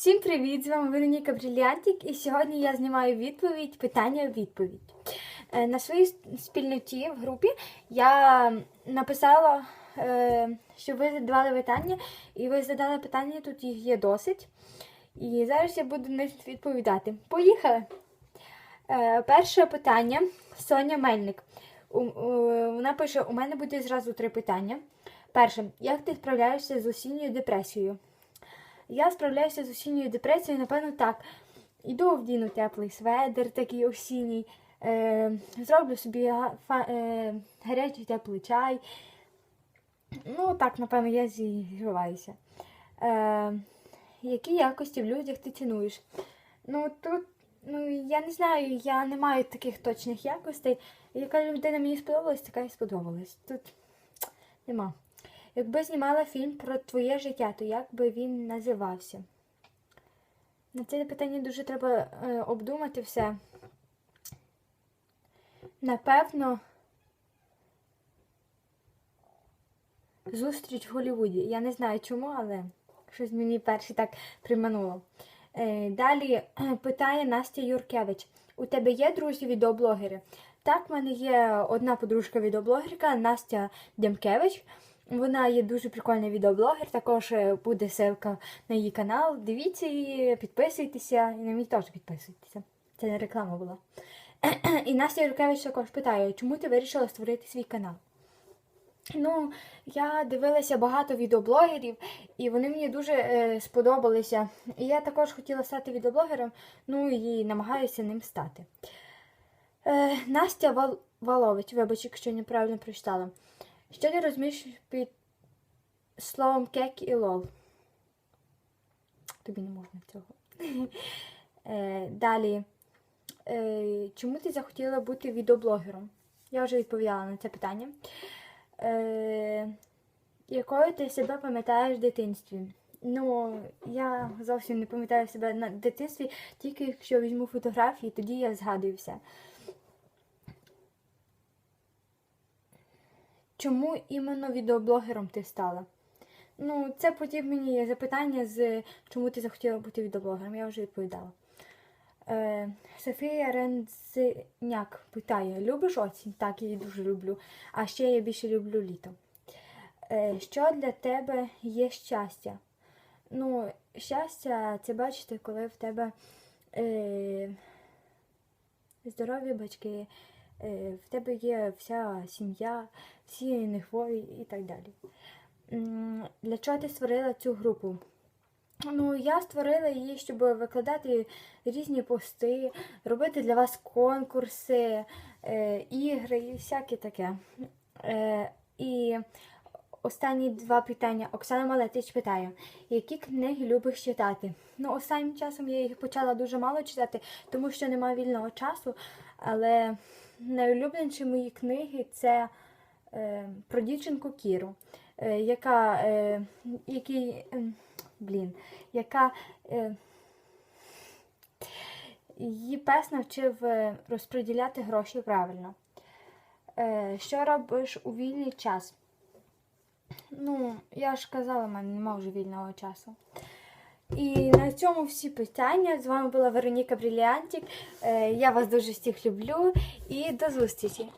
Всім привіт! З вами Вероніка Бріліантік, і сьогодні я знімаю відповідь, питання відповідь. Е, На своїй спільноті в групі я написала, е, що ви задавали питання, і ви задали питання, тут їх є досить. І зараз я буду на них відповідати. Поїхали! Е, Перше питання Соня Мельник. Вона пише: у мене буде зразу три питання. Перше, як ти справляєшся з осінньою депресією? Я справляюся з осінньою депресією, напевно, так. Іду вдіну теплий сведер, такий осінній, е, зроблю собі е, гарячий теплий чай. Ну, так, напевно, я зігріваюся. Е, які якості в людях ти цінуєш? Ну, тут, ну, я не знаю, я не маю таких точних якостей. Яка людина мені сподобалась, така і сподобалась. Тут нема. Якби знімала фільм про твоє життя, то як би він називався? На це питання дуже треба е, обдумати все. Напевно, зустріч в Голлівуді. Я не знаю чому, але щось мені перше так примануло. Е, далі е, питає Настя Юркевич: у тебе є друзі відеоблогери? Так, в мене є одна подружка відеоблогерка Настя Демкевич. Вона є дуже прикольний відеоблогер, також е, буде ссылка на її канал. Дивіться її, підписуйтеся, і на мій теж підписуйтеся. Це не реклама була. І Настя Юркевич також питає, чому ти вирішила створити свій канал? Ну, я дивилася багато відеоблогерів, і вони мені дуже е, сподобалися. І я також хотіла стати відеоблогером, ну і намагаюся ним стати. Е, Настя Вал... Валович, вибач, якщо неправильно прочитала. Що ти розумієш під словом кек і лол? Тобі не можна цього. Е, далі. Е, чому ти захотіла бути відеоблогером? Я вже відповідала на це питання. Е, якою ти себе пам'ятаєш в дитинстві? Ну, я зовсім не пам'ятаю себе на дитинстві, тільки якщо візьму фотографії, тоді я згадую все. Чому іменно відеоблогером ти стала? Ну, це потім мені запитання з чому ти захотіла бути відеоблогером, я вже відповідала. Е, Софія Рензняк питає: любиш осінь? Так, я її дуже люблю. А ще я більше люблю літо. Е, що для тебе є щастя? Ну, щастя, це бачите, коли в тебе е, здорові батьки, в тебе є вся сім'я, всі не і так далі. Для чого ти створила цю групу? Ну, я створила її, щоб викладати різні пости, робити для вас конкурси, е, ігри і всяке таке. Е, і останні два питання. Оксана Малетич питає, які книги любиш читати? Ну, останнім часом я їх почала дуже мало читати, тому що немає вільного часу. Але найулюбленіші мої книги це е, про дівчинку Кіру, е, яка, е, який, ем, блін, яка е, її пес навчив е, розподіляти гроші правильно. Е, що робиш у вільний час? Ну, я ж казала, в мене немає вже вільного часу. І на цьому всі питання. З вами була Вероніка Бріліантік. Е, Я вас дуже всіх люблю і до зустрічі!